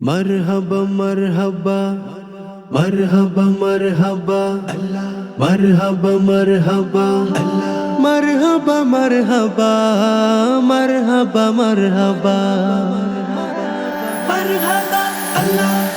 মারহাবা মারহাবা মারহাবা মারহাবা আল্লাহ মারহাবা মারহাবা আল্লাহ মারহাবা মারহাবা মারহাবা মারহাবা মারহাবা আল্লাহ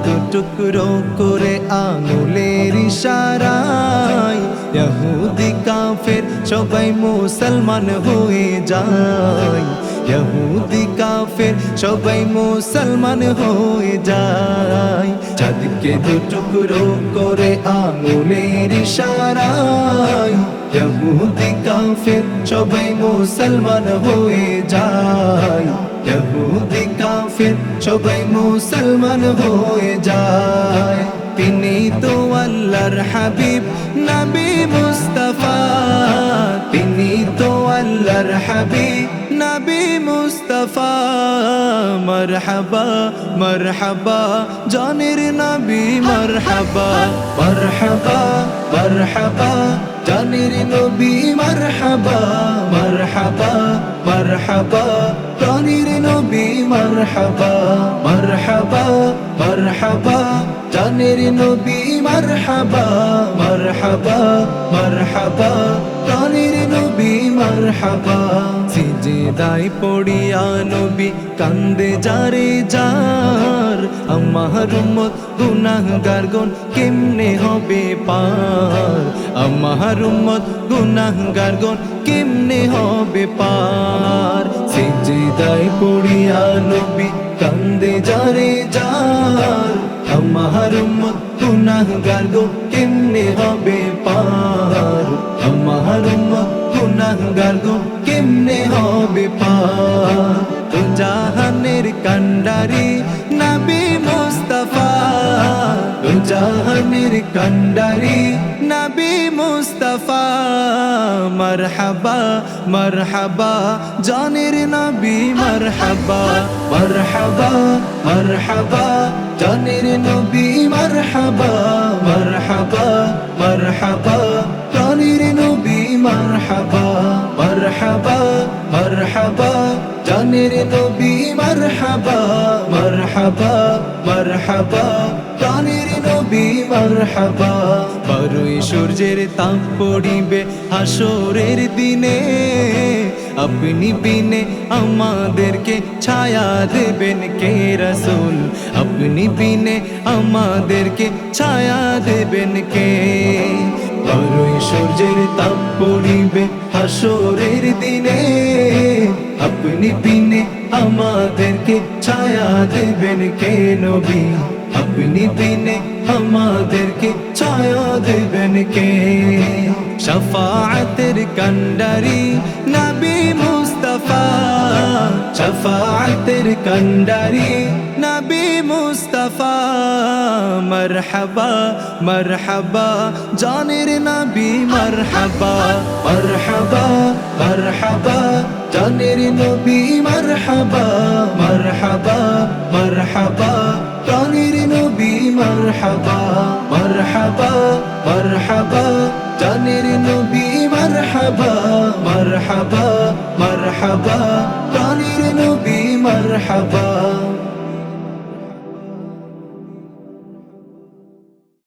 চাঁদকে দু টুকরো করে আঙুলের ইশারায় ইহুদি কাফের সবাই মুসলমান হয়ে যায়। ইহুদি কাফের সবাই মুসলমান হয়ে যায়। চাঁদকে দু টুকরো করে আঙুলের ইশারায় ইহুদি কাফের সবাই মুসলমান হয়ে যায়। ইহুদি কাফের সবাই মুসলমান হয়ে যায়। তিনি তো আল্লাহর হাবিব নবী মুস্তাফা। তিনি তো আল্লাহর হাবিব নবী মুস্তাফা। মরহবা মরহবা, জানের নবী মরহবা। মরহবা মরহবা, জানের নবী মরহবা। মরহবা মরহবা মরহবা মরহবা মরহবা। জানের নবী মরহবা মরহবা মরহবা। প্রাণীর নবী মরহবা। সিজদাই পড়িয়া নবী কান্দে যারে যার। আমার উম্মত গুনাহগার গন কেমনে হবে পার? আমার উম্মত গুনাহগার গন কেমনে হবে পার? সিজদাই পড়িয়া নবী কান্দে যারে যার। আমার উম্মত গুনাহগার গো কেমনে হবে পার? আমার উম্মত গুনাহগার গো কেমনে হবে পার? জাহানের কান্ডারি নবী মুস্তাফা জাহানের কান্ডারি নবী মুস্তাফা, মরহবা মরহবা, জানের নবী মরহবা মরহবা মরহবা, জানের নবী মরহবা মরহবা মরহবা প্রাণীর নবী মরহবা। মরহবা জানের নবী, মরহবা মরহবা মরহবা প্রাণীর নবী, মরহবা। বারোই সূর্যের তাপ পড়িবে হাসরের দিনে, আপনি বিনে আমাদেরকে ছায়া দেবেন কে রসুল? আপনি বিনে আমাদেরকে ছায়া দেবেন কে? বারোই সূর্যের তাপ পড়িবে হাসরের দিনে। আপনি বিনে আমাদেরকে ছায়া দেবেন কে নবী? আপনি বিনে আমাদেরকে ছায়া দেবেন কে? শফাআতের কন্ডারি নবী মুস্তাফা। শফাআতের কন্ডারি নবী মুস্তাফা। মরহবা মরহবা, জানের নবী মরহবা মরহবা মরহবা, জানের নবী মরহবা মরহবা মরহবা প্রাণীর নবী মরহবা মরহবা মরহবা, জানের নবী মরহবা মরহবা মরহবা প্রাণীর নবী মরহবা।